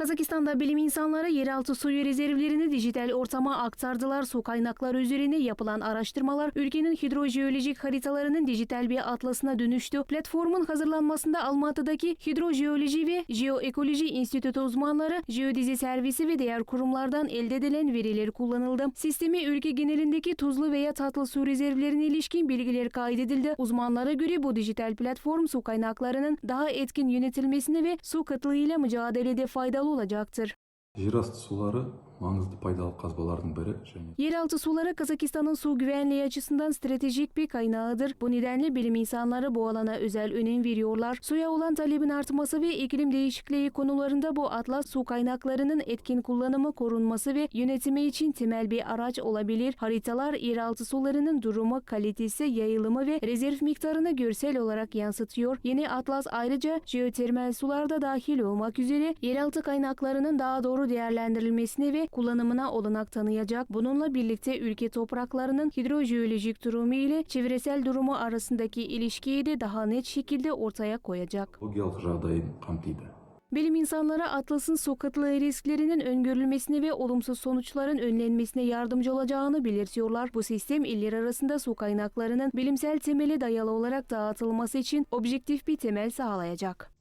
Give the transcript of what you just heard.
Kazakistan'da bilim insanları yeraltı suyu rezervlerini dijital ortama aktardılar. Su kaynakları üzerine yapılan araştırmalar ülkenin hidrojeolojik haritalarının dijital bir atlasına dönüştü. Platformun hazırlanmasında Almatı'daki Hidrojeoloji ve Jeoekoloji Enstitüsü uzmanları, Jeodizi Servisi ve diğer kurumlardan elde edilen veriler kullanıldı. Sistemi ülke genelindeki tuzlu veya tatlı su rezervlerine ilişkin bilgiler kaydedildi. Uzmanlara göre bu dijital platform su kaynaklarının daha etkin yönetilmesine ve su kıtlığıyla mücadelede faydalı olacaktır. Jiras suları маңызды пайдалы қазбалардың бірі және Yeraltı suları Kazakistan'ın su güvenliği açısından stratejik bir kaynağıdır. Bu nedenle bilim insanları bu alana özel önem veriyorlar. Suya olan talebin artması ve iklim değişikliği konularında bu atlas su kaynaklarının etkin kullanımı, korunması ve yönetimi için temel bir araç olabilir. Haritalar yeraltı sularının durumu, kalitesi, yayılımı ve rezerv miktarını görsel olarak yansıtıyor. Yeni atlas ayrıca jeotermal sularda dahil olmak üzere yeraltı kaynaklarının daha doğru değerlendirilmesine ve kullanımına olanak tanıyacak. Bununla birlikte ülke topraklarının hidrojeolojik durumu ile çevresel durumu arasındaki ilişkiyi de daha net şekilde ortaya koyacak. экологиялық жағдайын қамтиды Bilim insanları Atlas'ın su kıtlığı risklerinin öngörülmesine ve olumsuz sonuçların önlenmesine yardımcı olacağını belirtiyorlar. Bu sistem iller arasında su kaynaklarının bilimsel temeli dayalı olarak dağıtılması için objektif bir temel sağlayacak.